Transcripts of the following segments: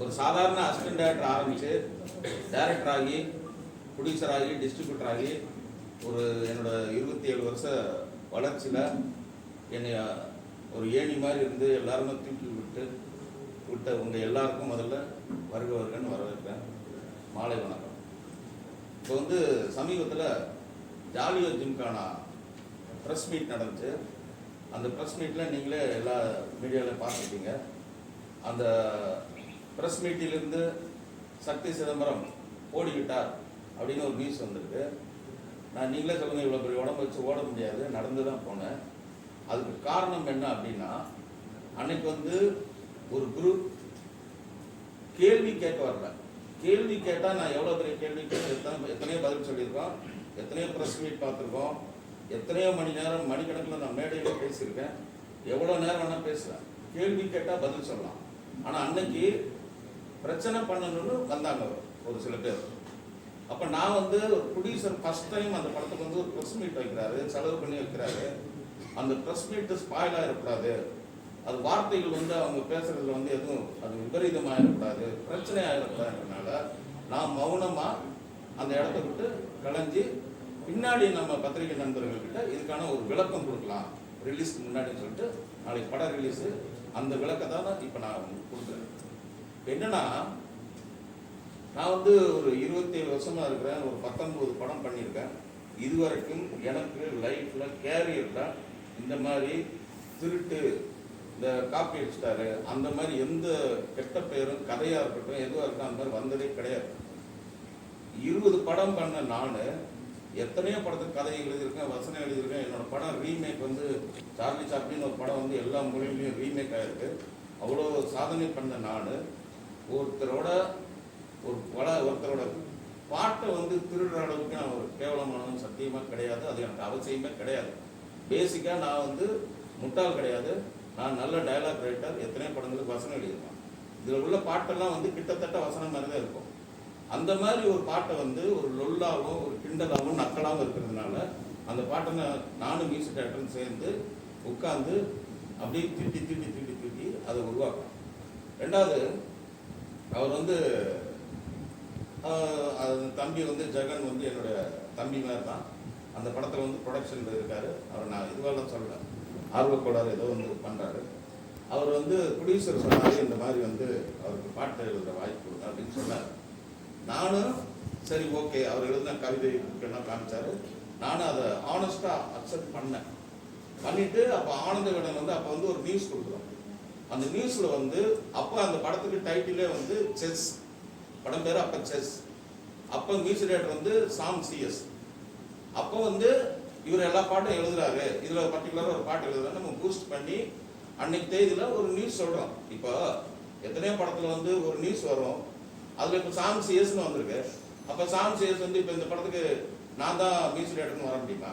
ஒரு சாதாரண assistant director ஆரம்பிச்சு டேரக்டர் ஆகி ப்ரொடியூசர் ஆகி டிஸ்ட்ரிபியூட்டர் ஆகி ஒரு என்னோட இருபத்தி ஏழு வருஷ வளர்ச்சியில் என்னை ஒரு ஏணி மாதிரி இருந்து எல்லாருமே தூக்கி விட்டு விட்ட உங்கள் எல்லாருக்கும் முதல்ல வருக வருகன்னு வரவேற்கிறேன். மாலை வணக்கம். இப்போ வந்து சமீபத்தில் ஜாலியோ ஜிம்கானா ப்ரெஸ் மீட் நடந்துச்சு. அந்த ப்ரெஸ் மீட்டில் நீங்களே எல்லா மீடியாவில் பார்த்துருக்கீங்க. அந்த ப்ரெஸ் மீட்டிலிருந்து சக்தி சிதம்பரம் ஓடிவிட்டார் அப்படின்னு ஒரு நியூஸ் வந்திருக்கு. நான் நீங்களே சொல்லுங்கள் இவ்வளோ பெரிய உடம்பு வச்சு ஓட முடியாது நடந்து தான் போனேன். அதுக்கு காரணம் என்ன அப்படின்னா அன்னைக்கு வந்து ஒரு குரூப் கேள்வி கேட்க வரல. கேள்வி கேட்டால் நான் எவ்வளோ பெரிய கேள்வி கேட்டு எத்தனை எத்தனையோ பதில் சொல்லியிருக்கோம் எத்தனையோ ப்ரெஸ் மீட் பார்த்துருக்கோம் எத்தனையோ மணி நேரம் மணிக்கணக்கில் நான் மேடையில் பேசியிருக்கேன் எவ்வளோ நேரம் வேணால் பேசுவேன் கேள்வி கேட்டால் பதில் சொல்லலாம். ஆனால் அன்னைக்கு பிரச்சனை பண்ணணும்னு வந்தாங்க ஒரு சில பேர். அப்போ நான் வந்து ஒரு ப்ரொடியூசர் ஃபர்ஸ்ட் டைம் அந்த படத்துக்கு வந்து ஒரு ப்ரெஸ் மீட் வைக்கிறாரு செலவு பண்ணி வைக்கிறாரு. அந்த ப்ரெஸ் மீட்டு ஸ்பாயில் ஆகிடக்கூடாது அது வார்த்தைகள் வந்து அவங்க பேசுறதுல வந்து எதுவும் அது விபரீதமாக ஆகிடக்கூடாது பிரச்சனை ஆகிடக்கூடாதுன்றனால நான் மௌனமாக அந்த இடத்த விட்டு கலைஞ்சி பின்னாடி நம்ம பத்திரிகை நண்பர்கள்கிட்ட இதுக்கான ஒரு விளக்கம் கொடுக்கலாம். ரிலீஸ்க்கு முன்னாடின்னு சொல்லிட்டு நாளைக்கு படம் ரிலீஸு அந்த விளக்கத்தை தான் இப்போ நான் உங்களுக்கு கொடுக்குறேன். என்னன்னா நான் வந்து ஒரு இருபத்தேழு வருஷமா இருக்கிறேன் ஒரு பத்தொன்பது படம் பண்ணியிருக்கேன். இதுவரைக்கும் எனக்கு லைஃப்ல கேரியர்ல இந்த மாதிரி திருட்டு இந்த காப்பி அடிச்சிட்டாரு அந்த மாதிரி எந்த கெட்ட பேரும் கதையா இருக்கட்டும் எதுவாக இருக்கட்டும் அந்த மாதிரி வந்ததே கிடையாது. இருபது படம் பண்ண நான் எத்தனையோ படத்துக்கு கதை எழுதியிருக்கேன் வசனம் எழுதியிருக்கேன். என்னோட படம் ரீமேக் வந்து சார்லி சாப்ளின் ஒரு படம் வந்து எல்லா மொழியிலையும் ரீமேக் ஆயிருக்கு. அவ்வளோ சாதனை பண்ண நான். ஒருத்தரோட ஒரு பல ஒருத்தரோட பாட்டை வந்து திருடுற அளவுக்கு நான் ஒரு கேவலமானதும் சத்தியமாக கிடையாது. அது எனக்கு அவசியமே கிடையாது. பேசிக்காக நான் வந்து முட்டாள் கிடையாது. நான் நல்ல டயலாக் ரைட்டர் எத்தனையோ படங்களுக்கு வசனம் எழுதியிருக்கேன் இதில் உள்ள பாட்டெல்லாம் வந்து கிட்டத்தட்ட வசனம் மாதிரி தான் இருக்கும். அந்த மாதிரி ஒரு பாட்டை வந்து ஒரு லொல்லாவும் ஒரு கிண்டலாகவும் நக்கலாகவும் இருக்கிறதுனால அந்த பாட்டை நானும் மியூசிக் டேரக்டரும் சேர்ந்து உட்காந்து அப்படியே திட்டி திட்டி திட்டி திட்டி அதை உருவாக்கும் ரெண்டாவது அவர் வந்து தம்பி வந்து ஜெகன் வந்து என்னோட தம்பி மாதிரி தான். அந்த படத்தில் வந்து ப்ரொடக்ஷன் இருக்காரு. அவர் நான் இதுவெல்லாம் சொல்லல. ஆர்வக்கூடாது ஏதோ வந்து பண்ணுறாரு அவர் வந்து ப்ரொடியூசர் சொன்னாரு இந்த மாதிரி வந்து அவருக்கு பாட்டு எழுதுகிற வாய்ப்பு கொடுங்க அப்படின்னு சொன்னார். நானும் சரி ஓகே அவர் எழுதின கவிதை எல்லாம் காமிச்சாரு. நானும் அதை ஆனஸ்டாக அக்செப்ட் பண்ணேன். பண்ணிட்டு அப்போ ஆனந்த விடன் வந்து அப்போ வந்து ஒரு நியூஸ் கொடுக்குறோம். அந்த நியூஸ்ல வந்து அப்போ அந்த படத்துக்கு டைட்டிலே வந்து செஸ் படம் பேர் அப்போ செஸ் அப்போ மியூசிக் டேரக்டர் வந்து சாம் சிஎஸ் அப்போ வந்து இவர் எல்லா பாட்டும் எழுதுறாரு. இதுல பர்டிகுலராக ஒரு பாட்டு எழுதுறாரு. நம்ம பூஸ்ட் பண்ணி அன்னைக்கு தேதியில ஒரு நியூஸ் சொல்றோம். இப்போ எத்தனையோ படத்துல வந்து ஒரு நியூஸ் வரும். அதுல இப்போ சாம் சிஎஸ்னு வந்திருக்கு. அப்போ சாம் சேஸ் வந்து இப்போ இந்த படத்துக்கு நான் தான் மியூசிக் டேரக்டர்னு வர முடியுமா?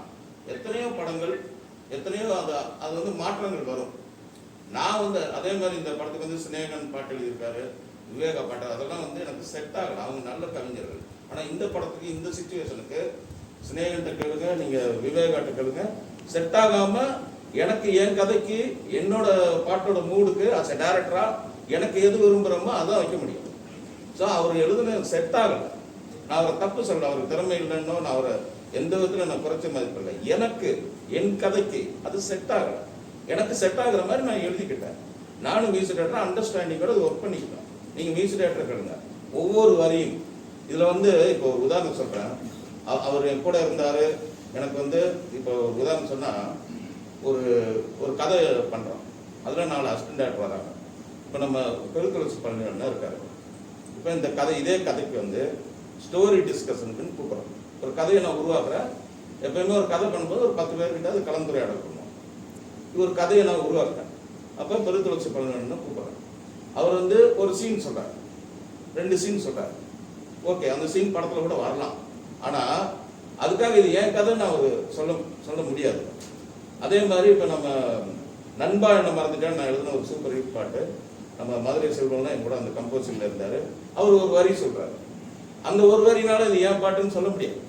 எத்தனையோ படங்கள் எத்தனையோ அது அது வந்து மாற்றங்கள் வரும். நான் வந்து அதே மாதிரி இந்த படத்துக்கு வந்து சினேகன் பாட்டு எழுதியிருக்காரு விவேகா பாட்டு அதெல்லாம் வந்து எனக்கு செட் ஆகல. அவங்க நல்ல கவிஞர்கள். ஆனால் இந்த படத்துக்கு இந்த சுச்சுவேஷனுக்கு சினேகன்ட்ட கேளுங்க நீங்கள் விவேகாட்ட கேளுங்க. செட் ஆகாமல் எனக்கு என் கதைக்கு என்னோட பாட்டோட மூடுக்கு அஸ் எ டேரக்டராக எனக்கு எது விரும்புகிறோமோ அதான் வைக்க முடியும். ஸோ அவர் எழுதுன செட் ஆகலை. நான் அவரை தப்பு சொல்ல அவருக்கு திறமை இல்லைன்னோ நான் அவரை எந்த விதத்துல நான் குறைச்ச மதிப்பில்லை எனக்கு என் கதைக்கு அது செட் ஆகல. எனக்கு செட் ஆகுற மாதிரி நான் எழுதிக்கிட்டேன். நானும் மியூசிக் டேரக்டர் அண்டர்ஸ்டாண்டிங்கோட ஒர்க் பண்ணிக்கிட்டேன் நீங்க மியூசிக் டேரக்டர் கேளுங்க. ஒவ்வொரு வரியும் இதுல வந்து இப்போ ஒரு உதாரணம் சொல்றேன். அவ- அவர் என் கூட இருந்தாரு. எனக்கு வந்து இப்போ ஒரு உதாரணம் சொன்னா ஒரு ஒரு கதை பண்றோம். அதுல நாலு அசிஸ்டன்ட் டேரக்டர் வராங்க. இப்போ நம்ம பெருக்கரசு பழனியண்ணா இருக்காரு. இப்போ இந்த கதை இதே கதைக்கு வந்து ஸ்டோரி டிஸ்கஷனுக்குன்னு கூப்பிட்றோம். ஒரு கதையை நான் உருவாக்குறேன். எப்பயுமே ஒரு கதை பண்ணும்போது ஒரு பத்து பேர்கிட்ட அது கலந்துரையாடல் பண்ணுவோம் இது ஒரு கதையை நான் உருவாக்குறேன். அப்போ பெருத்துளசி பழனியண்ணா கூப்பிட்றேன். அவர் வந்து ஒரு சீன் சொல்கிறார் ரெண்டு சீன் சொல்கிறார் ஓகே அந்த சீன் படத்தில் கூட வரலாம். ஆனால் அதுக்காக இது ஏன் கதை நான் ஒரு சொல்ல சொல்ல முடியாது. அதே மாதிரி இப்போ நம்ம நண்பா என்ன மறந்துட்டேன் நான் எழுதின ஒரு சூப்பர் ஹிட் பாட்டு நம்ம மதுரை செல்வம்லாம் என் கூட அந்த கம்போசிங்ல இருந்தார். அவர் ஒரு வரி சொல்கிறார் அந்த ஒரு வரினால இது ஏன் பாட்டுன்னு சொல்ல முடியாது.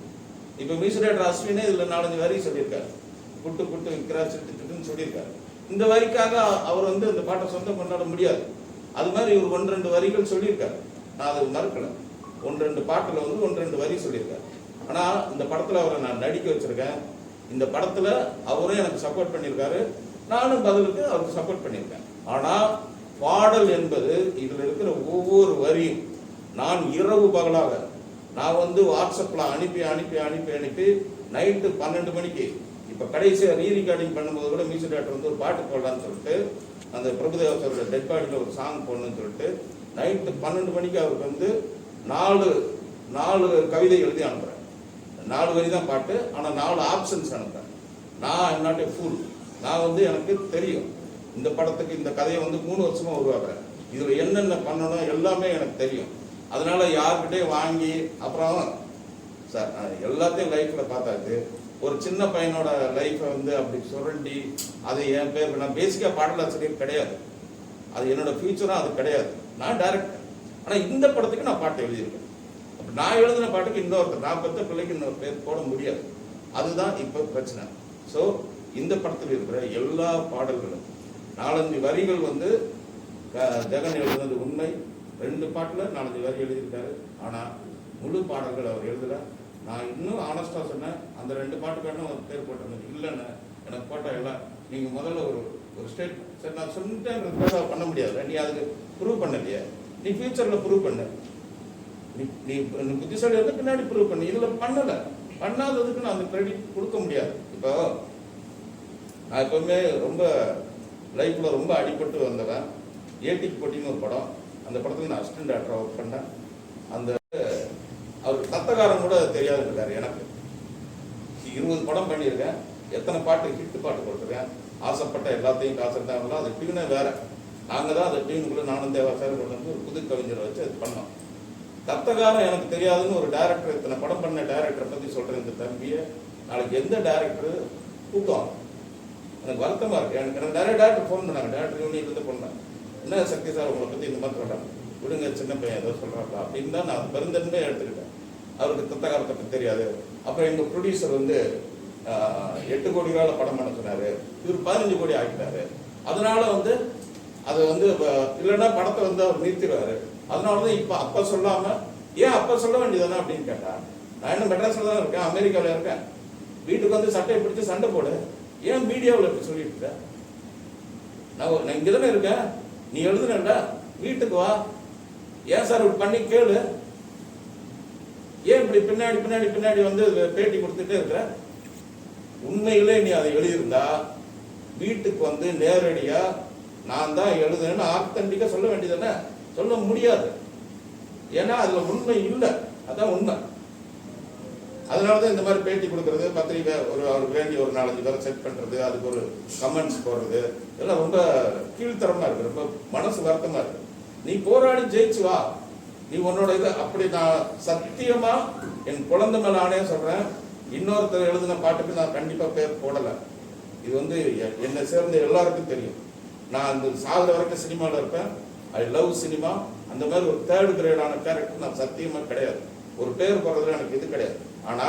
இப்போ மீசுரேட்டர் அஸ்வினே இதுல நாலஞ்சு வரி சொல்லியிருக்காரு. புட்டு புட்டு விற்கிறா சிட்டு சிட்டுன்னு சொல்லியிருக்காரு. இந்த வரிக்காக அவர் வந்து அந்த பாட்டை சொந்தம் கொண்டாட முடியாது. அது மாதிரி இவர் ஒன்று ரெண்டு வரிகள் சொல்லியிருக்காரு. நான் அதை மறுக்கல. ஒன்று ரெண்டு பாட்டில் வந்து ஒன்று ரெண்டு வரி சொல்லியிருக்காரு. ஆனால் இந்த படத்தில் அவரை நான் நடிக்க வச்சிருக்கேன். இந்த படத்தில் அவரும் எனக்கு சப்போர்ட் பண்ணியிருக்காரு. நானும் பதிலுக்கு அவருக்கு சப்போர்ட் பண்ணியிருக்கேன். ஆனால் பாடல் என்பது இதில் இருக்கிற ஒவ்வொரு வரியும் நான் இரவு பகலாக நான் வந்து வாட்ஸ்அப்பில் அனுப்பி அனுப்பி அனுப்பி அனுப்பி நைட்டு பன்னெண்டு மணிக்கு இப்போ கடைசியாக ரீ ரெக்கார்டிங் பண்ணும்போது கூட மியூசிக் டேரக்டர் வந்து ஒரு பாட்டு போடலான்னு சொல்லிட்டு அந்த பிரபுதேவத்தோட டெட் பாடியில் ஒரு சாங் போடணும்னு சொல்லிட்டு நைட்டு பன்னெண்டு மணிக்கு அவருக்கு வந்து நாலு நாலு கவிதை எழுதி அனுப்புகிறேன் நாலு வரி தான் பாட்டு ஆனால் நாலு ஆப்ஷன்ஸ் அனுப்புகிறேன் நான் ஐம் நாட் ஏ ஃபுல் நான் வந்து எனக்கு தெரியும். இந்த படத்துக்கு இந்த கதையை வந்து மூணு வருஷமாக உருவாக்குறேன். இதில் என்னென்ன பண்ணணும் எல்லாமே எனக்கு தெரியும். அதனால யார்கிட்டயும் வாங்கி அப்புறம் சார் எல்லாத்தையும் லைஃப்ல பார்த்தாச்சு. ஒரு சின்ன பையனோட லைஃப்பை வந்து அப்படி சுரண்டி அது என் பேர் நான் பேசிக்காக பாடலாசிரியர் கிடையாது. அது என்னோட ஃபியூச்சரும் அது கிடையாது. நான் டைரக்டர் ஆனால் இந்த படத்துக்கு நான் பாட்டு எழுதியிருக்கேன். அப்போ நான் எழுதின பாட்டுக்கு இன்னொருத்தர் நான் பெற்ற பிள்ளைக்கு இன்னொரு பேர் போட முடியாது. அதுதான் இப்போ பிரச்சனை. ஸோ இந்த படத்தில் இருக்கிற எல்லா பாடல்களும் நாலஞ்சு வரிகள் வந்து ஜெகன் எழுதுனது உண்மை. ரெண்டு பாட்டில் நாலஞ்சு வரி எழுதியிருக்காரு. ஆனால் முழு பாடல்கள் அவர் எழுதலை. நான் இன்னும் ஆனஸ்டாக சொன்னேன் அந்த ரெண்டு பாட்டுக்கான ஒரு பேர் போட்டிருந்தேன் இல்லைன்னு எனக்கு போட்டால் இல்லை. நீங்கள் முதல்ல ஒரு ஒரு ஸ்டேட் சரி நான் சொல்லிட்டேன்றதுக்காக பண்ண முடியாது. நீ அதுக்கு ப்ரூவ் பண்ணலையே. நீ ஃபியூச்சரில் ப்ரூவ் பண்ண. நீ நீ புத்திசாலி வந்து பின்னாடி ப்ரூவ் பண்ணு. இதில் பண்ணலை. பண்ணாததுக்கு நான் அந்த கிரெடிட் கொடுக்க முடியாது. இப்போ நான் எப்பவுமே ரொம்ப லைஃப்பில் ரொம்ப அடிபட்டு வந்தவன். ஏடிக்கு போட்டின்னு ஒரு படம். அந்த படத்துக்கு நான் அசிஸ்டன்ட் டேரக்டராக ஒர்க் பண்ணேன் அந்த அவர் தத்தகாரம் கூட தெரியாது இருக்காரு எனக்கு. இருபது படம் பண்ணியிருக்கேன். எத்தனை பாட்டு ஹிட் பாட்டு கொடுத்துருக்கேன் ஆசைப்பட்ட எல்லாத்தையும் காசு இருந்தாங்களோ அது டியூனே வேற. நாங்கள் தான் அந்த டியூனுக்குள்ள நானும் தேவா சார் கொண்டு வந்து ஒரு புது கவிஞரை வச்சு அது பண்ணோம். தத்தகாரம் எனக்கு தெரியாதுன்னு ஒரு டேரக்டர் இத்தனை படம் பண்ண டேரக்டரை பற்றி சொல்கிறேன் இந்த தம்பியை. நாளைக்கு எந்த டேரக்டர் கூட்டம் எனக்கு வருத்தமாக இருக்குது எனக்கு எனக்கு நிறைய டேரக்டர் ஃபோன் பண்ணாங்க. டேரக்டர் யூனியன் இருந்து பண்ணாங்க. என்ன சக்தி சார் உங்களை பத்தி இந்த மாதிரி சொல்றாங்க விடுங்க சின்ன பையன் ஏதோ சொல்றாங்க அப்படின்னு தான் நான் பெருந்தன்மே எடுத்துக்கிட்டேன். அவருக்கு தத்தகாரத்தை பத்தி தெரியாது. அப்புறம் எங்க ப்ரொடியூசர் வந்து எட்டு கோடி ரூபாய் படம் பண்ண இவர் பதினஞ்சு கோடி ஆக்கிட்டாரு. அதனால வந்து அது வந்து இல்லைன்னா படத்தை வந்து அவர் நிறுத்திடுவாரு. அதனால தான் இப்போ அப்போ சொல்லாமல் ஏன் அப்போ சொல்ல வேண்டியதானே அப்படின்னு கேட்டா நான் இன்னும் மெட்ராஸில் தான் இருக்கேன் அமெரிக்காவில் இருக்கேன். வீட்டுக்கு வந்து சட்டையை பிடிச்சி சண்டை போடு. ஏன் மீடியாவில் இப்படி சொல்லிட்டு இருக்கேன் நான் நான் இங்கே தானே இருக்கேன். நீ எழுதுனல வீட்டுக்கு வா. ஏன் சார் பண்ணி கேளு. ஏன் இப்படி பின்னாடி பின்னாடி பின்னாடி வந்து பேட்டி கொடுத்துட்டே இருக்கிற? உண்மையிலே நீ அதை எழுதியிருந்தா வீட்டுக்கு வந்து நேரடியா நான் தான் எழுதுனேன்னு ஆத்தன்டிக்கா சொல்ல வேண்டியதானே சொல்ல முடியாது. ஏன்னா அதுல உண்மை இல்லை. அதான் உண்மை. அதனால தான் இந்த மாதிரி பேட்டி கொடுக்கறது பத்திரிக்கை ஒரு அவருக்கு வேண்டி ஒரு நாலஞ்சு பேரை செட் பண்ணுறது அதுக்கு ஒரு கமெண்ட்ஸ் போடுறது இதெல்லாம் ரொம்ப கீழ்த்தரமாக இருக்குது ரொம்ப மனசு வருத்தமாக இருக்கு. நீ போராடி ஜெயிச்சு வா. நீ உன்னோட இதை அப்படி நான் சத்தியமாக என் குழந்தை நானே சொல்கிறேன் இன்னொருத்தர் எழுதின பாட்டுக்கு நான் கண்டிப்பாக பேர் போடலை. இது வந்து என்னை சேர்ந்த எல்லாருக்கும் தெரியும். நான் அந்த சாகுற வரைக்கும் சினிமாவில் இருப்பேன். ஐ லவ் சினிமா அந்த மாதிரி ஒரு தேர்ட் கிரேடான கேரக்டர் நான் சத்தியமாக கிடையாது. ஒரு பேர் போடுறதுல எனக்கு இது கிடையாது. ஆனா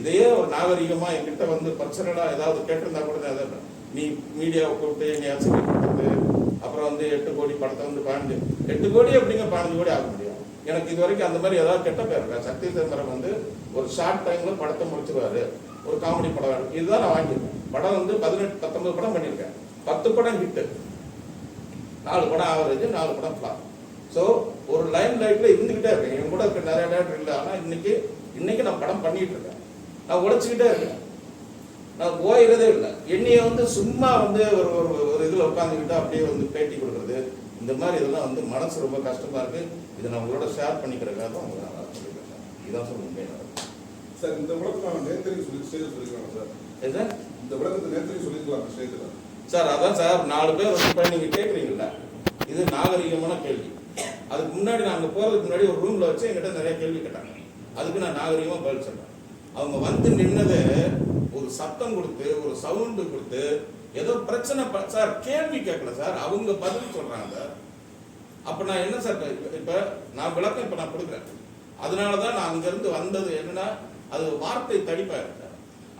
இதையே ஒரு நாகரிகமா என்கிட்ட வந்து பர்சனலா ஏதாவது கேட்டிருந்தா கூட நான் நீ மீடியாவை கூப்பிட்டு எங்கேயாச்சும் கூப்பிட்டு அப்புறம் வந்து எட்டு கோடி படத்தை வந்து பாஞ்சு. எட்டு கோடி எப்படிங்க பதினஞ்சு கோடி ஆக முடியும்? எனக்கு இது வரைக்கும் அந்த மாதிரி ஏதாவது கெட்ட பேர் இருக்கா? சக்தி சிதம்பரம் வந்து ஒரு ஷார்ட் டைம்ல படத்தை முடிச்சிருவாரு. ஒரு காமெடி படம் வேணும். இதுதான் நான் வாங்கியிருக்கேன். படம் வந்து பதினெட்டு பத்தொன்பது படம் பண்ணியிருக்கேன். பத்து படம் ஹிட்டு நாலு படம் ஆவரேஜ் நாலு படம் ஃபிளாப் ஸோ ஒரு லைன் லைட்ல இருந்துகிட்டே இருக்கேன். என் கூட இருக்க நிறைய டேரக்டர் இல்லை. ஆனால் இன்னைக்கு இன்னைக்கு நான் படம் பண்ணிட்டு இருக்கேன். நான் உழைச்சிக்கிட்டே இருக்கேன். நான் ஓய்கிறதே இல்லை. என்னைய வந்து சும்மா வந்து ஒரு ஒரு ஒரு இதில் உட்காந்துக்கிட்டு அப்படியே வந்து பேட்டி கொடுக்குறது. இந்த மாதிரி இதெல்லாம் வந்து மனசு ரொம்ப கஷ்டமா இருக்கு. இதை நான் உங்களோட ஷேர் பண்ணிக்கிறதுக்காக தான் உங்களை நான் சொல்லிக்கிறேன் இதான் சொல்ல முடியும். சார் இந்த விளக்கம் நேத்திரி சொல்லி ஸ்டேஜ் சொல்லிக்கலாம் சார். எது இந்த விளக்கத்தை நேத்திரி சொல்லிக்கலாம் ஸ்டேஜில் சார் அதான் சார் நாலு பேர் வந்து இப்போ நீங்கள் கேட்குறீங்கல்ல இது நாகரிகமான கேள்வி. அதுக்கு முன்னாடி நாங்கள் போகிறதுக்கு முன்னாடி ஒரு ரூமில் வச்சு என்கிட்ட நிறைய கேள்வி கேட்டாங்க. அதுக்கு நான் நாகரிகமாக பதில் சொல்கிறேன் அவங்க வந்து நின்னது ஒரு சத்தம் கொடுத்து ஒரு சவுண்டு கொடுத்து ஏதோ பிரச்சனை சார் கேள்வி கேட்கல சார் அவங்க பதில் சொல்கிறாங்க அப்போ நான் என்ன சார் இப்போ நான் விளக்கம் இப்போ நான் கொடுக்குறேன். அதனால தான் நான் அங்கேருந்து வந்தது என்னன்னா அது வார்த்தை தடிப்பாக இருக்கு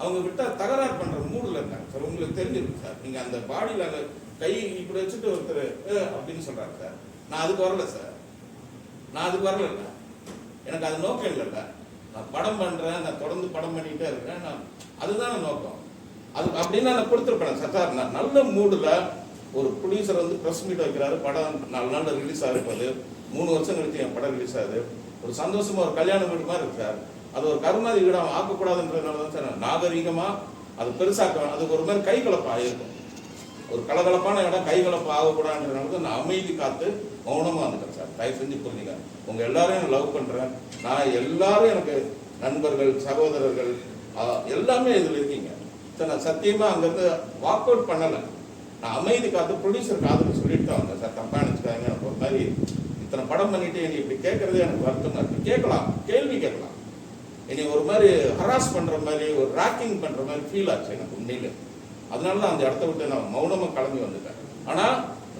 அவங்க விட்டால் தகராறு பண்ணுற மூடில் இருக்காங்க சார். உங்களுக்கு தெரிஞ்சிருக்கு சார். நீங்கள் அந்த பாடியில் அந்த கை இப்படி வச்சுட்டு ஒருத்தர் அப்படின்னு சொல்கிறாங்க சார். நான் அதுக்கு வரல சார். நான் அதுக்கு வரல எனக்கு அது நோக்கம் இல்லைல்ல. நான் படம் பண்றேன் நான் தொடர்ந்து படம் பண்ணிட்டே இருக்கேன் நான் அதுதான் நோக்கம். அது அப்படின்னா நான் கொடுத்துருப்பேன் சார் நான் நல்ல மூடில் ஒரு ப்ரொடியூசர் வந்து ப்ரெஸ் மீட் வைக்கிறாரு படம் நாலு நாளில் ரிலீஸ் ஆகிருப்பது மூணு வருஷம் கழிச்சு என் படம் ரிலீஸ் ஆகுது. ஒரு சந்தோஷமா ஒரு கல்யாண வீடு மாதிரி இருக்கு சார். அது ஒரு கருமாதி வீடாக ஆக்கக்கூடாதுன்றதுனால தான் சார் நான் நாகரீகமாக அது பெருசாக்க அது ஒரு மாதிரி கை கலப்பாக இருக்கும் ஒரு கலகலப்பான இடம் கைகலப்பு ஆகக்கூடாதுன்றதுனால நான் அமைதி காத்து மௌனமாக வந்துட்டேன் சார். தயவு செஞ்சு புரிஞ்சுங்க உங்க எல்லாரையும் நான் லவ் பண்றேன். நான் எல்லாரும் எனக்கு நண்பர்கள் சகோதரர்கள் எல்லாமே இதில் இருக்கீங்க. சார் நான் சத்தியமா அங்கேருந்து வாக் அவுட் பண்ணலை. நான் அமைதி காத்து ப்ரொடியூசர் காதுக்கு சொல்லிட்டு தான் வந்தேன் சார். தப்பா நினச்சிக்காங்க எனக்கு ஒரு மாதிரி இத்தனை படம் பண்ணிட்டு என்னை இப்படி கேட்கறதே எனக்கு வருத்தமா இருக்கு. கேட்கலாம். கேள்வி கேட்கலாம். என்னை ஒரு மாதிரி ஹராஸ் பண்ற மாதிரி ஒரு ராக்கிங் பண்ற மாதிரி ஃபீல் ஆச்சு எனக்கு உண்மையிலே. அதனால தான் அந்த இடத்த விட்டு நான் மௌனமா கிளம்பி வந்துட்டேன். ஆனா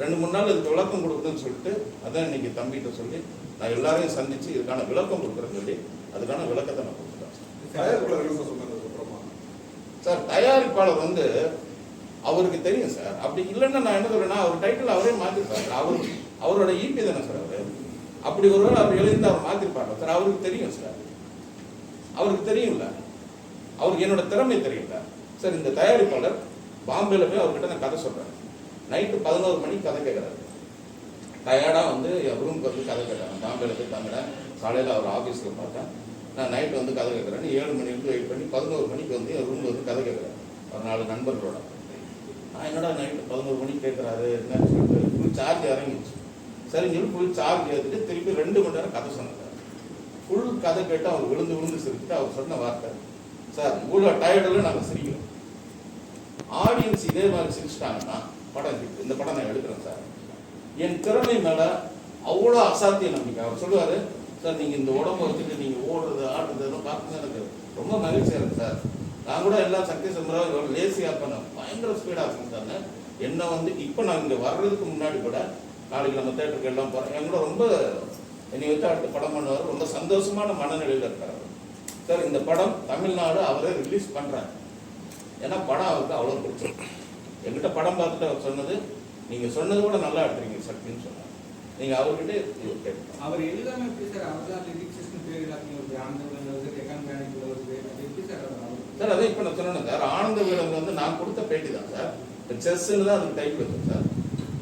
ரெண்டு மூணு நாள் இதுக்கு விளக்கம் கொடுக்கணும்னு சொல்லிட்டு அதான் இன்னைக்கு தம்பிகிட்ட சொல்லி நான் எல்லாரையும் சந்திச்சு இதுக்கான விளக்கம் கொடுக்குறேன்னு சொல்லி அதுக்கான விளக்கத்தை நான் கொடுத்துட்டேன். சார் தயாரிப்பாளர் வந்து அவருக்கு தெரியும் சார். அப்படி இல்லைன்னா நான் என்ன சொல்றேன்னா அவர் டைட்டில் அவரே மாத்திருப்பாரு அவர் அவரோட ஈபி தானே சார் அவரு. அப்படி ஒருவேளை அவர் எழுந்து அவர் மாத்திருப்பாரு சார். அவருக்கு தெரியும் சார். அவருக்கு தெரியும்ல. அவருக்கு என்னோட திறமை தெரியும்ல. சார் இந்த தயாரிப்பாளர் பாம்பேல போய் அவர்கிட்ட நான் கதை சொல்கிறேன் நைட்டு பதினோரு மணிக்கு கதை கேட்குறாரு டயர்டாக வந்து என் ரூமுக்கு வந்து கதை கேட்குறேன் பாம்பேல போய் தங்குறேன். காலையில் அவர் ஆஃபீஸில் பார்த்தேன். நான் நைட்டு வந்து கதை கேட்குறேன் ஏழு மணிக்கு வெயிட் பண்ணி பதினோரு மணிக்கு வந்து என் ரூமில் வந்து கதை கேட்குறேன் ஒரு நாலு நண்பர்களோட. நான் என்னடா நைட்டு பதினோரு மணிக்கு கேட்குறாரு என்னன்னு சொல்லிட்டு ஃபுல் சார்ஜ் இறங்கிடுச்சு. சரின்னு சொல்லி ஃபுல் சார்ஜ் ஏற்றிட்டு திருப்பி ரெண்டு மணி நேரம் கதை சொன்னார். ஃபுல் கதை கேட்டு அவர் விழுந்து விழுந்து சிரிச்சுட்டு அவர் சொன்ன வார்த்தை. சார் இவ்வளோ டயர்டில் நாங்கள் சிரிக்கிறோம். ஆடியன்ஸ் இதே மாதிரி சிரிச்சிட்டாங்கன்னா படம் இந்த படம் நான் எடுக்கிறேன் சார். என் திறமை மேலே அவ்வளோ அசாத்திய நம்பிக்கை. அவர் சொல்லுவார் சார் நீங்கள் இந்த உடம்பு வச்சுட்டு நீங்கள் ஓடுறது ஆடுறது எல்லாம் எனக்கு ரொம்ப மகிழ்ச்சியாக இருக்கு சார். நான் கூட எல்லாம் சக்தி சம்பராக இவ்வளோ லேசியா பண்ண பயங்கர ஸ்பீடாக இருக்கும் சார். என்ன வந்து இப்போ நான் இங்கே வர்றதுக்கு முன்னாடி கூட நாளைக்கு நம்ம தேட்டருக்கு எல்லாம் போறோம். என் கூட ரொம்ப என்னை வச்சு அடுத்த படம் பண்ணுவார். ரொம்ப சந்தோஷமான மனநிலையில் இருக்கிறார் சார் இந்த படம் தமிழ்நாடு அவரே ரிலீஸ் பண்ணுறாரு ஏன்னா படம் அவருக்கு அவ்வளோ பிடிச்சிருக்கு. என்கிட்ட படம் பார்த்துட்டு அவர் சொன்னது நீங்க சொன்னது கூட நல்லா எடுத்துறீங்க சக்தின்னு சொன்னார். நீங்க அவர்கிட்ட இது கேட்கலாம் அவர் எழுதாம எப்படி சார் அவர் தான் லிரிக்ஸிஸ்னு பேர் ஆனந்த வருது அது எப்படி சார் சார் அதே இப்போ நான் சொன்னேன் சார் ஆனந்த விலங்கு வந்து நான் கொடுத்த பேட்டி தான் சார். செஸ்ன்னு தான் அதுக்கு டைட்டில் இருக்கும் சார்.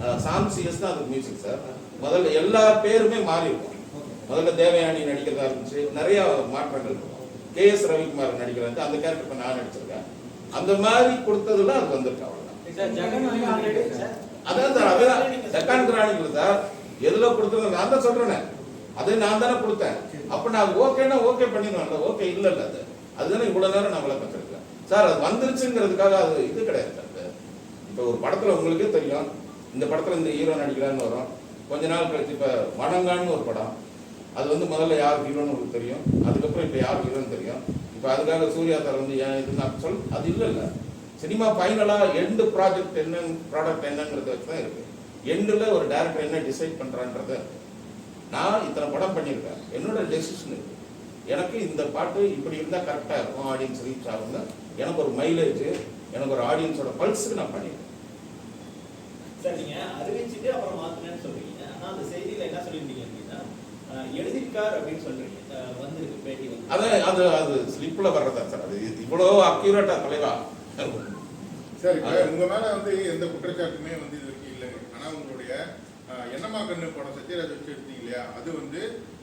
அஹ் சாம் சிஎஸ் தான் அதுக்கு மியூசிக் சார். முதல்ல எல்லா பேருமே மாறி இருக்கும் முதல்ல தேவயானி நடிக்கிறதா இருந்துச்சு நிறைய மாற்றங்கள் இருக்கும். கே எஸ் ரவிக்குமார் நடிக்கிறது அந்த கேரக்டர் இப்போ நான் நடிச்சிருக்கேன். அந்த மாதிரி கொடுத்ததுல அது வந்திருக்கு அவ்வளவுதான். சார் ஜெகன் வந்து already சார். அதான் சார் அதான் டெக்கான் கிரானிக்கல் சார். எதுல கொடுத்தது நான் தான் சொல்றேனே. அதை நான் தானே கொடுத்தேன். அப்ப நான் ஓகேன்னா ஓகே பண்ணிடுவேன்ல ஓகே இல்ல இல்ல அது. அதுதானே இவ்வளவு நேரம் நான் விளக்கம் சொல்லிருக்கேன் சார் அது வந்துருச்சுங்கிறதுக்காக அது இது கிடையாது சார் அது. இப்ப ஒரு படத்துல உங்களுக்கே தெரியும். இந்த படத்துல இந்த ஹீரோ நடிக்கிறான்னு வரும். கொஞ்ச நாள் கழிச்சு இப்ப வணங்கான்னு ஒரு படம். அது வந்து முதல்ல யார் ஹீரோன்னு உங்களுக்கு தெரியும். அதுக்கப்புறம் இப்ப யார் ஹீரோன்னு தெரியும். இப்போ அதுக்காக சூர்யா சார் வந்து ஏன் இது நான் சொல் அது இல்லை இல்லை சினிமா ஃபைனலாக எண்டு ப்ராஜெக்ட் என்ன ப்ராடக்ட் என்னங்கிறத வச்சு தான் இருக்குது எண்டில் ஒரு டேரக்டர் என்ன டிசைட் பண்ணுறான்றத நான் இத்தனை படம் பண்ணியிருக்கேன். என்னோட டெசிஷன் இருக்கு எனக்கு இந்த பாட்டு இப்படி இருந்தால் கரெக்டாக இருக்கும் ஆடியன்ஸ் ரீச் ஆகுங்க எனக்கு ஒரு மைலேஜ் எனக்கு ஒரு ஆடியன்ஸோட பல்ஸுக்கு நான் பண்ணியிருக்கேன். சார் நீங்கள் அறிவிச்சுட்டு அப்புறம் மாற்றுனேன்னு சொல்கிறீங்க ஆனால் அந்த செய்தியில் என்ன சொல்லியிருந்தீங்க அப்படின்னா அஹ், எழுதியிருக்கார் அப்படின்னு சொல்றீங்க அஹ், வந்திருக்கு பேட்டி வந்து அது அது அது ஸ்லிப்ல வர்றதா சார்? அது இவ்வளோ அக்யூரேட்டா தலைவா? சார் உங்க மேல வந்து எந்த குற்றச்சாட்டுமே வந்து இது வரைக்கும் இல்லைங்க. ஆனா உங்களுடைய அஹ், என்னம்மா கண்ணு படம் சத்யராஜ் வச்சு எடுத்தீங்க இல்லையா? அது வந்து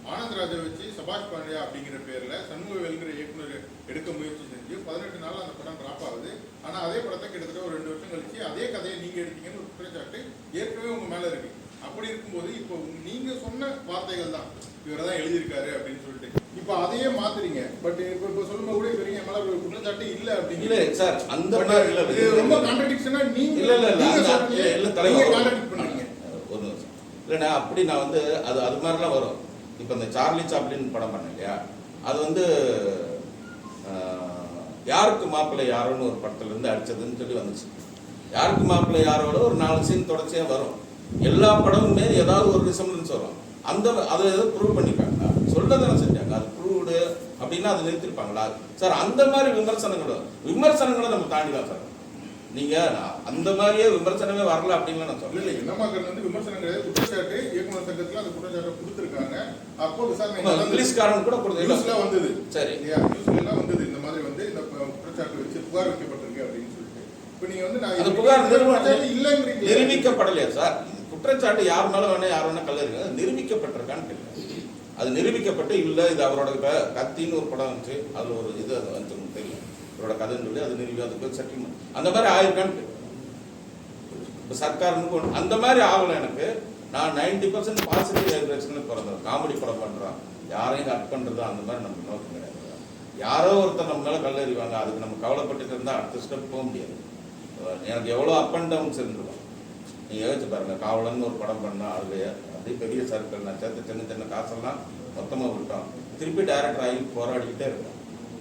ஆனந்த்ராஜை வச்சு சபாஷ் பாண்டியா அப்படிங்கிற பேர்ல சண்முகவேல்ங்கிற இயக்குனர் எடுக்க முயற்சி செஞ்சு பதினெட்டு நாள் அந்த படம் டிராப் ஆகுது. ஆனா அதே படத்தை கிட்டத்தட்ட ஒரு ரெண்டு வருஷம் கழிச்சு அதே கதையை நீங்க எடுத்தீங்கன்னு ஒரு குற்றச்சாட்டு ஏற்கனவே உங்க மேல இருக்கு. அப்படி இருக்கும்போது இப்போ நீங்க சொன்ன வார்த்தைகள் தான். இவர் தான் எழுதியிருக்காரு அப்படின்னு சொல்லிட்டு. இப்போ அதையே மாத்துறீங்க. பட் இப்போ இப்போ சொல்லும்போது கூட என் மேல ஒரு குற்றச்சாட்டு இல்ல இல்ல அப்படின்னு சார் அந்த இது ரொம்ப கான்ட்ரடிக்ஷனா நீங்க இல்ல இல்ல இல்ல இல்ல தலைவர் கான்ட்ராடிக்ட் பண்றீங்க ஒரு நிமிஷம். இல்லைண்ணா அப்படி நான் வந்து அது அது மாதிரிலாம் வரும். இப்போ இந்த சார்லி சாப்ளின் படம் பண்ணேன் இல்லையா? அது வந்து யாருக்கு மாப்பிள்ளை யாரோன்னு ஒரு படத்துல இருந்து அடிச்சதுன்னு சொல்லி வந்துச்சு. யாருக்கு மாப்பிள்ளை யாரோட ஒரு நாலு சீன் தொடர்ச்சியா வரும். எல்லா படமுமே ஏதாவது ஒரு ரிசம்பளன்ஸ் வரும். அந்த அதை ப்ரூவ் பண்ணிருக்காங்களா சொல்லதானே செஞ்சாங்க. அது ப்ரூவ்டு அப்படின்னா அதை நிறுத்திருப்பாங்களா? சார் அந்த மாதிரி விமர்சனங்களும் விமர்சனங்களை நம்ம தாண்டி தான் சார். நீங்க அந்த மாதிரியே விமர்சனமே வரல அப்படின்னு நான் சொல்லல. இல்ல என்னமா வந்து விமர்சனம் கிடையாது. குற்றச்சாட்டு இயக்குனர் சங்கத்துல அந்த குற்றச்சாட்டை கொடுத்திருக்காங்க. அப்போ விசாரணை. இங்கிலீஷ்காரன் கூட கொடுத்து வந்தது. சரி. நியூஸ்ல எல்லாம் வந்தது. இந்த மாதிரி வந்து இந்த குற்றச்சாட்டு வச்சு புகார் வைக்கப்பட்டிருக்கு அப்படின்னு சொல்லிட்டு. இப்போ நீங்க வந்து நான் புகார் நிறுவனம் இல்லைங்கிறீங்க நிரூபிக்கப்படலையா சார்? குற்றச்சாட்டு யார் மேல வேணா யார் வேணா கல்லறிங்க நிரூபிக்கப்பட்டிருக்கான்னு கேட்குறேன் அது நிரூபிக்கப்பட்டு இல்லை இது அவரோட கத்தின்னு ஒரு படம் வந்துச்சு. அதில் ஒரு இது வந்து தெரியும் அவரோட கதைன்னு சொல்லி அது நிரூபி அதுக்கு செட்டில்மெண்ட் அந்த மாதிரி ஆயிருக்கான்ட்டு இப்போ இப்ப கொண்டு- அந்த மாதிரி ஆகலை எனக்கு. நான் நைன்டி பர்சன்ட் பாசிட்டிவ் வைப்ரேஷன் பிறந்தேன் காமெடி படம் பண்ணுறான் யாரையும் கட் பண்ணுறதா அந்த மாதிரி நமக்கு நோக்கம் கிடையாது. யாரோ ஒருத்தர் நம்ம மேலே கல்லறிவாங்க. அதுக்கு நம்ம கவலைப்பட்டுட்டு இருந்தால் அடுத்த ஸ்டெப் போக முடியாது. எனக்கு எவ்வளோ அப் அண்ட் டவுன்ஸ் இருந்துருவோம் நீங்க யோசிச்சு பாருங்க காவலன்னு ஒரு படம் பண்ணா அதுல அப்படியே பெரிய சர்க்கிள் நான் சேர்த்து சின்ன சின்ன காசெல்லாம் மொத்தமா விட்டோம். திருப்பி டைரக்டர் ஆகி போராடிக்கிட்டே இருக்கேன்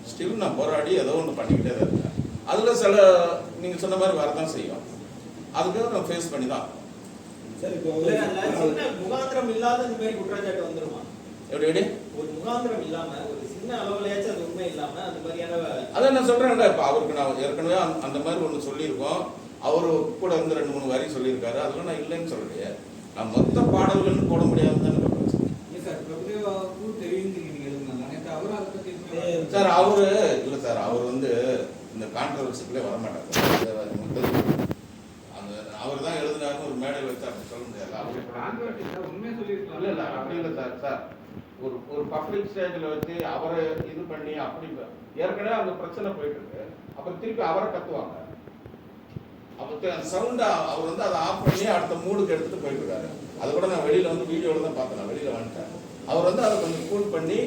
ஸ்டில் நான் போராடி ஏதோ ஒன்று பண்ணிக்கிட்டே தான் இருக்கேன். அதுல சில நீங்க சொன்ன மாதிரி வரதான் செய்யும். அதுக்காக நான் ஃபேஸ் பண்ணி தான். முகாந்திரம் இல்லாத இந்த மாதிரி குற்றச்சாட்டு வந்துருமா? எப்படி எப்படி? ஒரு முகாந்திரம் இல்லாம ஒரு சின்ன அளவுலயாச்சும் அது உண்மை இல்லாம அந்த மாதிரியான அதான் நான் சொல்றேன்ல இப்போ அவருக்கு நான் ஏற்கனவே அந்த- அந்த மாதிரி ஒன்று சொல்லியிருக்கோம். அவர் கூட வந்து ரெண்டு மூணு வரி சொல்லியிருக்காரு. அதெல்லாம் நான் இல்லைன்னு சொல்லலையே. நான் மொத்த பாடல்கள்னு போட முடியாது தானே சார் அவரு இல்ல சார் அவர் வந்து இந்த கான்ட்ரவர்சிக்குள்ளே வர மாட்டார் அந்த அவர் தான் எழுதினாருன்னு ஒரு மேடையில் வச்சு அப்படி சொல்ல முடியாது. அவரு கான்ட்ரவர்சி சார் உண்மையை சொல்லியிருக்கலாம் இல்ல இல்ல அப்படி இல்லை சார் சார். ஒரு ஒரு பப்ளிக் ஸ்டேஜில் வச்சு அவரை இது பண்ணி அப்படி ஏற்கனவே அந்த பிரச்சனை போயிட்டு இருக்கு. அப்புறம் திருப்பி அவரை கத்துவாங்க. அப்போ அந்த சவுண்டை அவர் வந்து அதை ஆஃப் பண்ணி அடுத்த மூடுக்கு எடுத்துட்டு போயிட்டு அது கூட நான் வெளியில வந்து வீடியோல தான் பார்த்தேன் வெளியில் வெளியில வந்துட்டேன். அவர் வந்து அதை கொஞ்சம் கூல் பண்ணி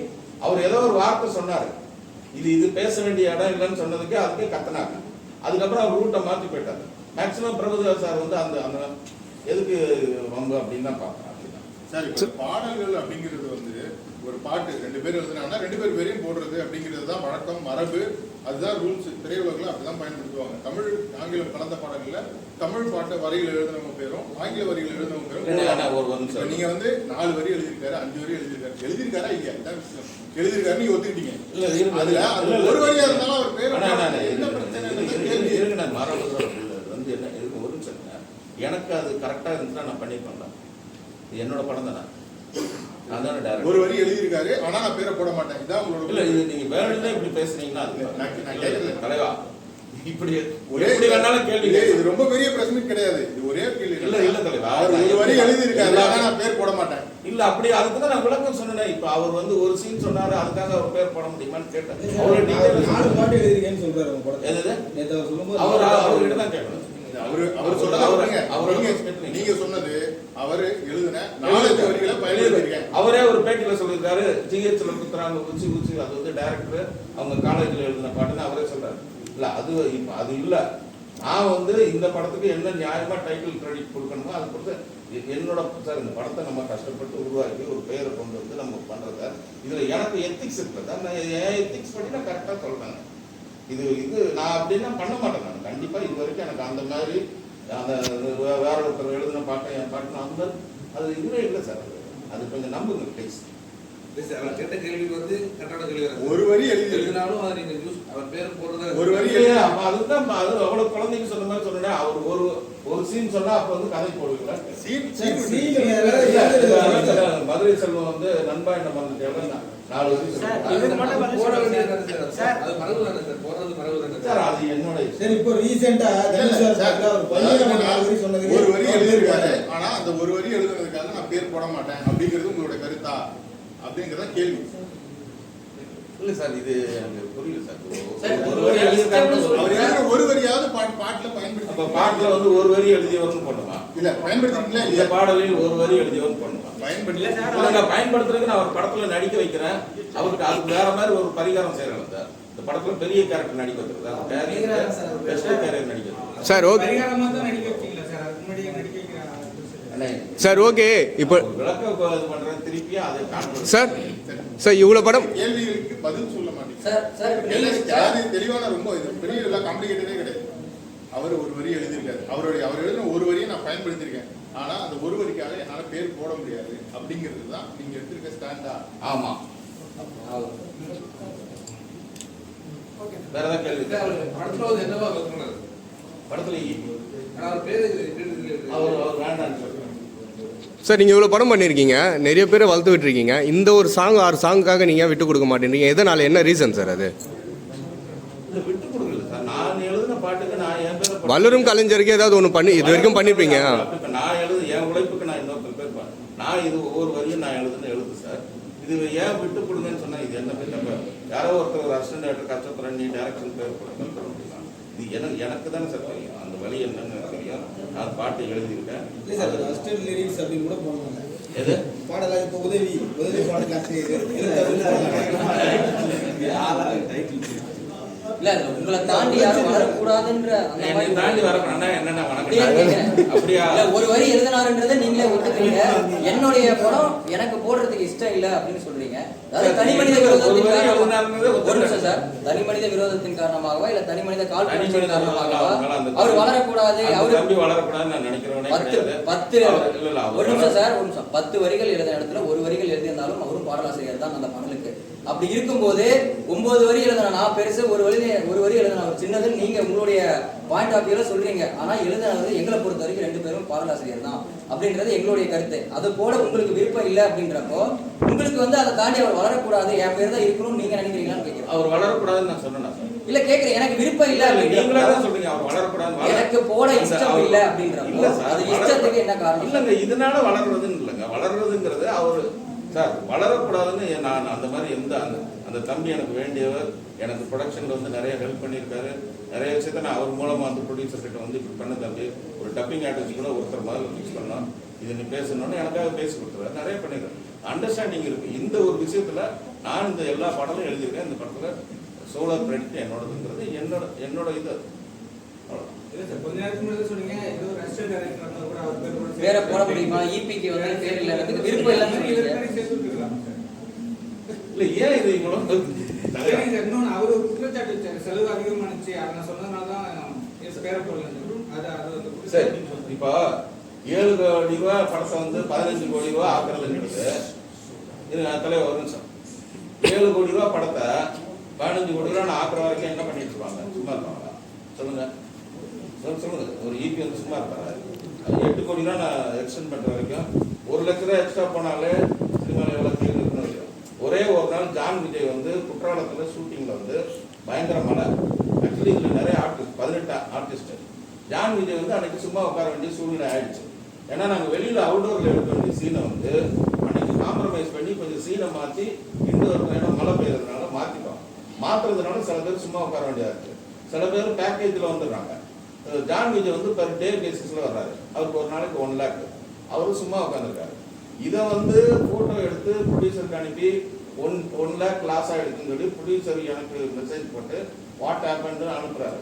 அவர் ஏதோ ஒரு வார்த்தை சொன்னாரு. இது இது பேச வேண்டிய இடம் இல்லைன்னு சொன்னதுக்கு அதுக்கே கத்தனாங்க அதுக்கப்புறம் அவர் ரூட்டை மாற்றி போயிட்டாரு. மேக்சிமம் பிரபுதேவ சார் வந்து அந்த அந்த எதுக்கு வம்பு அப்படின்னு தான் பார்க்குறேன் சார் சரி பாடல்கள் அப்படிங்கிறது வந்து ஒரு பாட்டு ரெண்டு பேர் எழுதுனாங்கன்னா ரெண்டு பேர் பேரையும் போடுறது அப்படிங்கிறது தான் வழக்கம் மரபு. அதுதான் ரூல்ஸ் திரையுலகில் அப்படிதான் பயன்படுத்துவாங்க. தமிழ் ஆங்கிலம் கலந்த பாடல்கள்ல தமிழ் பாட்டை வரியில் எழுதினவங்க பேரும் ஆங்கில வரியில் எழுதினவங்க பேரும் நீங்க வந்து நாலு வரி எழுதியிருக்காரு அஞ்சு வரி எழுதியிருக்காரு. எழுதியிருக்காரா இல்லையா? இதான் விஷயம். எழுதியிருக்காரு நீங்க ஒத்துக்கிட்டீங்க. அதுல அது. ஒரு வரியா இருந்தாலும் அவர் பேர் என்ன பிரச்சனை மரபுல வந்து என்ன இருக்கு ஒரு நிமிஷம். எனக்கு அது கரெக்டா இருந்துச்சுன்னா நான் பண்ணிருப்பேன்ல இது என்னோட படம் தானே? ஒரு வரி எழுதியிருக்காரு ஆனா நான் பேரை போட மாட்டேன். இதான் இல்ல உங்களோட இது நீங்க வேணும்னே இப்படி இல்ல, இல்ல, கேட்கல. தலைவா இப்படி ஒரே வேணாலும் கேள்வி இது-. ரொம்ப பெரிய பிரச்சனை கிடையாது. இது ஒரே கேள்வி இல்ல, இல்ல தலைவா. அவர் ஒரு வரி எழுதியிருக்காரு ஆனா நான் பேர் போட மாட்டேன். இல்ல அப்படி அதுக்கு தான் நான் விளக்கம் சொன்னேன். இப்ப அவர் வந்து ஒரு சீன் சொன்னாரு அதுக்காக அவர் பேர் போட முடியுமான்னு கேட்டேன். அவர். பாட்டு எழுதிருக்கேன்னு சொல்றாரு? நேத்து அவர் சொல்லும்போது அவர் அவர்கிட்ட தான் கேட்கணும் அவரு அவர் சொன்னதை அவரை- நீங்க சொன்னது அவரு எழுதின நாலஞ்சு வரிகளை பயன்படுத்திருக்கேன் அவரே ஒரு பேட்டியில சொல்லியிருக்காரு ஜிஹெச்ல குத்துறாங்க உச்சி உச்சி அது வந்து டைரக்டர் அவங்க காலேஜ்ல எழுதின பாட்டுன்னு அவரே சொல்றாரு. இல்ல அது இப்ப அது இல்ல. நான் வந்து இந்த படத்துக்கு என்ன நியாயமா டைட்டில் கிரெடிட் கொடுக்கணுமோ அது கொடுத்து என்னோட சார் இந்த படத்தை நம்ம கஷ்டப்பட்டு உருவாக்கி ஒரு பெயரை கொண்டு வந்து நம்ம பண்றத இதுல எனக்கு எத்திக்ஸ் இருக்குது சார் நான் என் எத்திக்ஸ் படி நான் கரெக்டா சொல்றேன் இது இது நான் அப்படின்னா பண்ண மாட்டேன் நான் கண்டிப்பா இது வரைக்கும் எனக்கு அந்த மாதிரி அந்த வே- வேற ஒருத்தர் எழுதின பாட்டை என் பாட்டு அந்த அது இதுவே இல்லை சார் அது. கொஞ்சம் நம்புங்க ப்ளீஸ் கேட்ட கேள்விக்கு வந்து கரெக்டான கேள்வி. ஒரு வரி எழுதி எழுதினாலும் அதை நீங்க use- அவர் பேர் போடுறத- ஒரு வரி இல்லையா, அப்ப அதுதான் அது அவ்வளவு குழந்தைங்க சொன்ன மாதிரி சொன்னேன் அவர் ஒரு ஒரு சீன் சொன்னா அப்ப வந்து கதை போடுவீங்களா சீன். மதுரை செல்வம் வந்து நண்பா என்ன மறந்துட்டேன் நாலு நாலு ஒரு வரி எழுதியிருக்காரு ஆனா அந்த ஒரு வரி எழுதுனதுக்காக நான் பேர் போட மாட்டேன். அப்படிங்கிறது உங்களோட கருத்தா? அப்படிங்கறத கேள்வி. இல்ல சார் இது புரியல சார். ஒரு- வரியாவது பாட்டு பாட்டுல அப்ப பயன்படுத்தி பாட்டுல வந்து ஒரு வரி எழுதியவர்னு பண்ணுமா இல்ல பயன்படுத்திங்களா இந்த பாடலில் ஒரு வரி எழுதியவர்னு பண்ணுமா பயன்படுத்தி இல்ல சார், இல்ல, நான் பயன்படுத்துறதுக்கு நான் ஒரு படத்துல நடிக்க வைக்கிறேன். அவருக்கு அதுக்கு வேற மாதிரி ஒரு பரிகாரம் செய்யறேன் சார். இந்த படத்துல பெரிய கேரக்டர் நடிக்க வைக்கிறது பெஸ்ட் கேரியர் நடிக்க வைக்கிறது சார் ஓகே. பரிகாரமா தான் நடிக்க வச்சீங்களா சார்? Sir okay. இப்போ சார் சார் இவ்வளோ படம் கேள்விகளுக்கு பதில் சொல்ல மாட்டேங்க. சார், சார், தெளிவான ரொம்ப இது பெரிய காம்ப்ளிகேட்டடே கிடையாது. அவர் ஒரு வரி எழுதியிருக்காரு. அவருடைய அவர் எழுதின ஒரு பயன்படுத்தியிருக்கேன். ஆனா அந்த ஒரு வரிக்காக என்னால பேர் போட முடியாது. அப்படிங்கிறது தான் நீங்க எடுத்திருக்க ஸ்டாண்டா ஆமா. வேற ஏதாவது கேள்வி? படத்துல வந்து என்னவா? படத்துல அவர் பேரு கேட்டதில்லை. அவர் அவர் வேண்டாம்னு சொல்றாரு சார் நீங்கள் இவ்வளோ படம் பண்ணியிருக்கீங்க நிறைய பேரை வளர்த்து விட்டுருக்கீங்க. இந்த ஒரு சாங் ஆறு சாங்குக்காக நீங்கள் விட்டு கொடுக்க மாட்டேன்றீங்க? எதனால? என்ன ரீசன் சார் அது இல்ல விட்டு கொடுக்கல சார் நான் எழுதின பாட்டுக்கு நான் என் பேரை போட்டு- வளரும் கலைஞருக்கு ஏதாவது ஒன்று பண்ணி இது வரைக்கும் பண்ணியிருப்பீங்க இப்ப நான் எழுது என் உழைப்புக்கு நான் இன்னொருத்தர் பேர் நான் இது ஒவ்வொரு வரியும் நான் எழுதுன எழுது சார். இது ஏன் விட்டு கொடுங்கன்னு சொன்னா இது என்ன பேர் நம்ம யாரோ ஒருத்தர் ஒரு அசிஸ்டன்ட் டேரக்டர் கஷ்டப்படுறேன் நீ டேரக்ஷன் பேர் சொல்ல முடியுமா? இது எனக்கு எனக்கு தானே சார் தெரியும். அந்த வழி என்னன்னு தெரியும். நான் பாட்டு எழுதியிருக்கேன். இல்லை சார் ஃபஸ்ட்டு லிரிக்ஸ் அப்படின்னு கூட போடுவாங்க எது? பாடலாம் இப்போ உதவி உதவி பாடல் ஆசிரியர். இல்ல உங்களை தாண்டி யாரும் வரக்கூடாதுன்ற அந்த என்னை மாதிரி தாண்டி வரணும்னா என்னென்ன அப்படியே வணக்கம் கேக்குறேன். அப்படியா? இல்ல ஒரு வரி எழுதினாருன்றதை நீங்களே ஒத்துக்கிறீங்க. என்னுடைய படம் எனக்கு போடுறதுக்கு இஷ்டம் இல்ல அப்படின்னு சொல்றீங்க. அதாவது தனி மனித விரோதத்தின் வரி காரணமா- எழுதினாருன்றதை ஒரு ஒத்துக்கிறேன். நிமிஷம் சார். தனி மனித விரோதத்தின் காரணமாகவா இல்ல தனி மனித மனித காரணமாகவா? அவர் வளரக்கூடாது அவரு தம்பி வளரக்கூடாதுன்னு நான் பத்து பத்து ஒரு நிமிஷம் சார் ஒரு நிமிஷம். பத்து வரிகள் எழுதின இடத்துல ஒரு வரிகள் எழுதியிருந்தாலும் அவரும் பாடலாசிரியர் தான் அந்த பாடலுக்கு அப்படி இருக்கும்போது ஒன்பது வரி எழுதின நான் பெருசு ஒரு வரி ஒரு வரி எழுதின அவர் சின்னதுன்னு நீங்க உங்களுடைய பாயிண்ட் ஆஃப் வியூல சொல்றீங்க. ஆனா எழுதினது எங்களை பொறுத்த வரைக்கும் ரெண்டு பேரும் பாடலாசிரியர் தான் அப்படின்றது எங்களுடைய கருத்து. அது போல உங்களுக்கு விருப்பம் இல்லை அப்படின்றப்போ உங்களுக்கு வந்து அதை தாண்டி அவர் வளரக்கூடாது என் பேர் தான் இருக்கணும்னு நீங்க நினைக்கிறீங்களான்னு கேட்கிறேன். அவர் வளரக்கூடாதுன்னு நான் சொன்னேன் இல்ல கேக்குறேன் எனக்கு விருப்பம் இல்ல நீங்களே தான் சொல்றீங்க அவர் வளரக்கூடாதுன்னு. வளர- எனக்கு போட அந்த இஷ்டம் இல்ல அப்படின்றப்போ அது இஷ்டத்துக்கு என்ன காரணம்? இல்லைங்க இதனால வளர்றதுன்னு இல்லைங்க. வளர்றதுங்கிறது அவர் சார் வளரக்கூடாதுன்னு நான் அந்த மாதிரி எந்த அந்த அந்த தம்பி எனக்கு வேண்டியவர் எனக்கு ப்ரொடக்ஷன்ல வந்து நிறைய ஹெல்ப் பண்ணியிருக்காரு. நிறைய விஷயத்த நான் அவர் மூலமா வந்து ப்ரொடியூசர் கிட்ட வந்து இப்படி பண்ண தம்பி ஒரு டப்பிங் ஆர்டிஸ்ட் கூட ஒருத்தர் முதல்ல ஃபிக்ஸ் பண்ணோம் இது நீ பேசணும்னு எனக்காக பேசி கொடுத்துருவாரு நிறைய பண்ணிருக்கேன் அண்டர்ஸ்டாண்டிங் இருக்கு. இந்த ஒரு விஷயத்துல நான் இந்த எல்லா படமும் எழுதியிருக்கேன். இந்த படத்துல சோலார் கிரெடிட் என்னோடதுங்கிறது என்னோட என்னோட இது. பேரை போட முடியுமா? இபிக்கு வந்து பேர் இல்லைன்றதுக்கு விருப்பம் இல்லைன்னு சார் இல்ல ஏன் இது இவ்வளவு அவர் ஒரு குற்றச்சாட்டு வச்சாரு. செலவு அதிகமானுச்சு. அதை நான் சொன்னதுனால தான் பேரை அது அது வந்து சரி. இப்போ ஏழு கோடி ரூபாய் படத்தை வந்து பதினஞ்சு கோடி ரூபாய் ஆக்குறதுங்கிறது இது தலைவர் ஒரு நிமிஷம். ஏழு கோடி ரூபாய் படத்தை பதினஞ்சு கோடி ரூபாய் நான் ஆக்குற வரைக்கும் என்ன பண்ணிட்டு இருப்பாங்க சும்மா இருப்பாங்களா? சொல்லுங்க. சொல்லுங்க. ஒரு ஈபி வந்து சும்மா இருப்பாங்க எட்டு கோடி ரூபாய் நான் எக்ஸ்டெண்ட் பண்ற வரைக்கும் ஒரு லட்ச ரூபாய் எக்ஸ்ட்ரா போனாலே சினிமாவில் இருந்தது ஒரே ஒரு நாள் ஜான் விஜய் வந்து குற்றாலத்தில் ஷூட்டிங்கில் வந்து பயங்கர மழை ஆக்சுவலி இதில் நிறைய ஆர்டிஸ்ட் பதினெட்டு ஆர்டிஸ்ட் ஜான் விஜய் வந்து அன்னைக்கு சும்மா உட்கார வேண்டிய சூழ்நிலை ஆயிடுச்சு. ஏன்னா நாங்கள் வெளியில் அவுட்டோரில் எடுக்க வேண்டிய சீனை வந்து அன்னைக்கு காம்ப்ரமைஸ் பண்ணி கொஞ்சம் சீனை மாற்றி இண்டோர் வேணும் மழை பெய்யறதுனால மாற்றிட்டோம் மாற்றுறதுனால சில பேர் சும்மா உட்கார வேண்டியதாக இருக்குது சில பேர் பேக்கேஜில் வந்துடுறாங்க. ஜான் விஜய் வந்து பெர் டே பேசிஸில் வர்றாரு. அவருக்கு ஒரு நாளைக்கு ஒன் லேக் அவரும் சும்மா உட்காந்துருக்காரு இதை வந்து ஃபோட்டோ எடுத்து ப்ரொடியூசருக்கு அனுப்பி ஒன் ஒன் லேக் லாஸ் ஆகிடுதுன்னு சொல்லி ப்ரொடியூசர் எனக்கு மெசேஜ் போட்டு வாட் ஹேப்பன்னு அனுப்புகிறாரு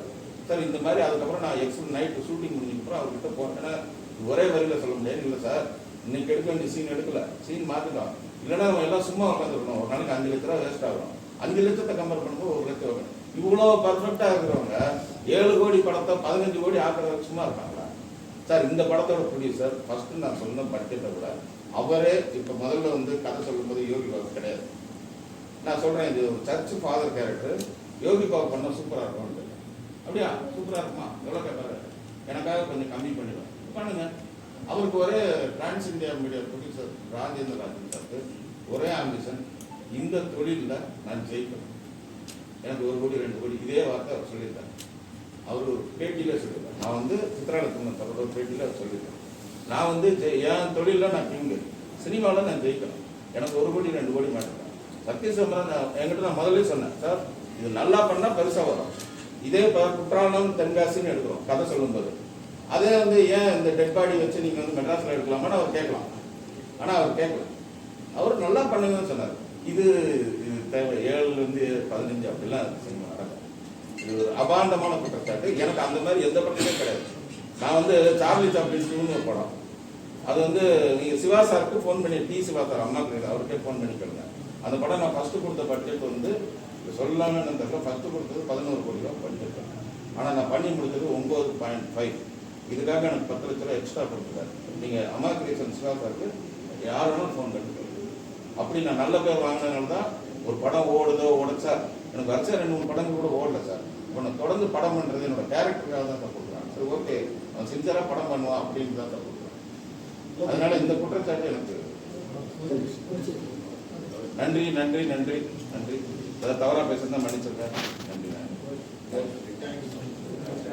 சார் இந்த மாதிரி அதுக்கப்புறம் நான் எக்ஸ் நைட்டு ஷூட்டிங் முடிஞ்சதுக்கப்புறம் அவர்கிட்ட போட்டேன்னா ஒரே வரியில சொல்ல முடியாது. இல்லை சார் இன்னைக்கு எடுக்க வேண்டிய சீன் எடுக்கல. சீன் மாற்றிக்கலாம் இல்லைன்னா நம்ம எல்லாம் சும்மா உட்காந்துருக்கணும் ஒரு நாளைக்கு அஞ்சு லட்ச ரூபா வேஸ்ட் ஆகும். அஞ்சு லட்சத்தை கம்பேர் பண்ணும்போது ஒரு லட்சம் வரும். இவ்வளோ பர்ஃபெக்டாக இருக்கிறவங்க ஏழு கோடி படத்தை பதினஞ்சு கோடி ஆக்குறதுக்கு சும்மா இருக்காங்களா? சார் இந்த படத்தோட ப்ரொடியூசர் ஃபஸ்ட்டு நான் சொன்ன பட்ஜெட்டை விட அவரே இப்போ முதல்ல வந்து கதை சொல்லும்போது யோகி பாபு கிடையாது. நான் சொல்கிறேன் இது ஒரு church father character Yogi Babu பண்ணால் சூப்பராக இருக்கும் அப்படியா? சூப்பராக இருக்குமா? எவ்வளோ கேட்பாரு எனக்காக கொஞ்சம் கம்மி பண்ணிடுவேன். பண்ணுங்க. அவருக்கு ஒரே trans India media producer Rajendra Rajan சாருக்கு ஒரே ஆம்பிஷன் இந்த தொழிலில் நான் ஜெயிக்கணும். எனக்கு ஒரு கோடி ரெண்டு கோடி. இதே வார்த்தை அவர் சொல்லியிருக்காரு. அவர் ஒரு பேட்டியில சொல்லியிருக்காரு. நான் வந்து சித்ராலட்சுமன் தொடர்பு பேட்டியில் அவர் சொல்லியிருக்கேன் நான் வந்து என் தொழிலில் நான் கிங்கு சினிமாவில் நான் ஜெயிக்கணும். எனக்கு ஒரு கோடி ரெண்டு கோடி மாட்டேன் சத்யசம்பரம் நான் என்கிட்ட நான் முதல்ல சொன்னேன் சார் இது நல்லா பண்ணால் பெருசாக வரும். இதே இப்போ குற்றாலம் தென்காசின்னு எடுக்கிறோம். கதை சொல்லும்போது. அதே வந்து ஏன் இந்த டெட் பாடி வச்சு நீங்கள் வந்து மெட்ராஸில் எடுக்கலாமான்னு அவர் கேட்கலாம். ஆனால் அவர் கேட்கல. அவர் நல்லா பண்ணுங்கன்னு சொன்னார். இது இது தேவை. ஏழுலேருந்து பதினஞ்சு அப்படிலாம் சினிமா நடக்கும். இது ஒரு அபாண்டமான குற்றச்சாட்டு. எனக்கு அந்த மாதிரி எந்த படத்துலையும் கிடையாது. நான் வந்து சார்லி சாப்ளின் டூன்னு ஒரு படம். அது வந்து நீங்கள் சிவா சாருக்கு ஃபோன் பண்ணி டி சிவா சார் அம்மா கிடையாது அவர்கிட்ட ஃபோன் பண்ணி கேளுங்க. அந்த படம் நான் ஃபஸ்ட்டு கொடுத்த பட்ஜெட் வந்து சொல்லலாம்னு தெரியல ஃபஸ்ட்டு கொடுத்தது பதினோரு கோடி ரூபா பட்ஜெட் ஆனால் நான் பண்ணி முடித்தது ஒம்பது பாயிண்ட் ஃபைவ் இதுக்காக எனக்கு பத்து லட்ச ரூபா எக்ஸ்ட்ரா கொடுத்துருக்காரு நீங்கள் அம்மா கிரியேஷன் சிவா சாருக்கு யார் வேணாலும் ஃபோன் பண்ணி அப்படி நான் நல்ல பேர் வாங்கினதுனால தான் ஒரு படம் ஓடுதோ ஓடுச்சா? எனக்கு வரிசை ரெண்டு மூணு படங்கள் கூட ஓடல சார். இப்போ நான் தொடர்ந்து படம் பண்ணுறது என்னோட கேரக்டருக்காக தான் சார் கொடுக்குறேன் சரி ஓகே அவன் சின்சராக படம் பண்ணுவான் அப்படின்னு தான் தப்பு அதனால இந்த குற்றச்சாட்டு எனக்கு நன்றி நன்றி நன்றி நன்றி. அதை தவறா பேசுறதா மன்னிச்சிருக்கேன் நன்றி நன்றி.